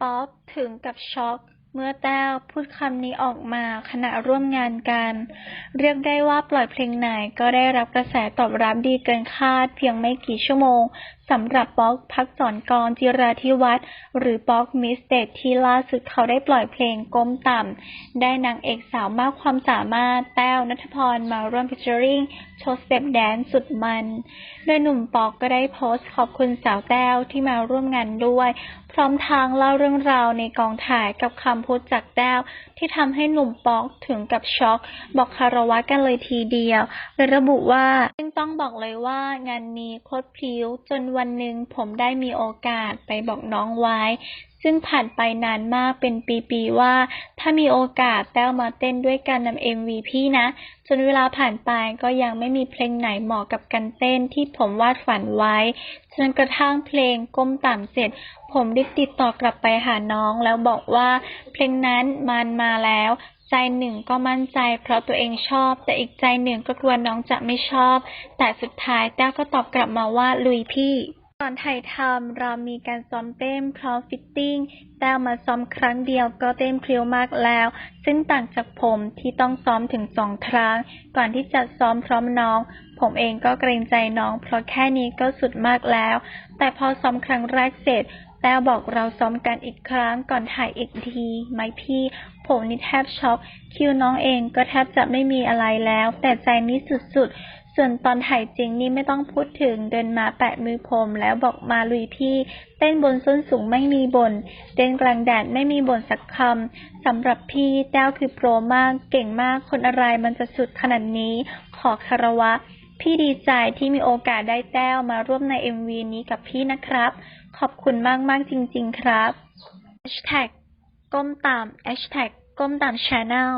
ป๊อปถึงกับช็อกเมื่อแต้วพูดคำนี้ออกมาขณะร่วมงานกัน เรียกได้ว่าปล่อยเพลงไหนก็ได้รับกระแสตอบรับดีเกินคาดเพียงไม่กี่ชั่วโมงสำหรับป๊อกพักสอนกรจิราธิวัฒน์หรือป๊อกมิสเตดที่ล่าสุดเขาได้ปล่อยเพลงก้มต่ำ ได้นางเอกสาวมากความสามารถแต้วนัทพรมาร่วมพิจอริงโชว์สเต็ปแดนสุดมัน โดยหนุ่มป๊อกก็ได้โพสต์ขอบคุณสาวแต้วที่มาร่วมงานด้วย พร้อมทางเล่าเรื่องราวในกองถ่ายกับคำพูดจากแต้วที่ทำให้หนุ่มป๊อกถึงกับช็อก บอกคารวะกันเลยทีเดียวโดยระบุว่าซึ่งต้องบอกเลยว่างานนี้โคตรพลิ้วจนวันหนึ่งผมได้มีโอกาสไปบอกน้องไว้ ซึ่งผ่านไปนานมากเป็นปีๆว่า ถ้ามีโอกาสแต้วมาเต้นด้วยกันนำเอ็มวีพี่นะ จนเวลาผ่านไปก็ยังไม่มีเพลงไหนเหมาะกับการเต้นที่ผมวาดฝันไว้ จนกระทั่งเพลงก้มต่ำเสร็จ ผมได้ติดต่อกลับไปหาน้องแล้วบอกว่า เพลงนั้นมันมาแล้ว ใจหนึ่งก็มั่นใจเพราะตัวเองชอบ แต่อีกใจหนึ่งก็กลัวน้องจะไม่ชอบ แต่สุดท้ายแต้วก็ตอบกลับมาว่าลุยพี่ก่อนถ่ายทำเรามีการซ้อมเต้นพร้อมฟิตติ้ง แต้วมาซ้อมครั้งเดียวก็เต้นเพลียวมากแล้ว ซึ่งต่างจากผมที่ต้องซ้อมถึงสองครั้ง ก่อนที่จะซ้อมพร้อมน้อง ผมเองก็เกรงใจน้อง เพราะแค่นี้ก็สุดมากแล้ว แต่พอซ้อมครั้งแรกเสร็จ แต้วบอกเราซ้อมกันอีกครั้งก่อนถ่ายอีกทีไหมพี่ ผมนี่แทบช็อก คิวน้องเองก็แทบจะไม่มีอะไรแล้ว แต่ใจนี่สุดๆ ส่วนตอนถ่ายจริงนี่ไม่ต้องพูดถึงเดินมาแปะมือผมแล้วบอกมาลุยพี่ เต้นบนส้นสูงไม่มีบนเต้นกลางแดดไม่มีบนสักคำสำหรับพี่แต้วคือโปรมากเก่งมากคนอะไรมันจะสุดขนาดนี้ ขอคารวะ พี่ดีใจที่มีโอกาสได้แต้วมาร่วมใน MV นี้กับพี่นะครับ ขอบคุณมากๆจริง ๆ ครับ h ก้มต่ำ h ก้มต่ำ Channel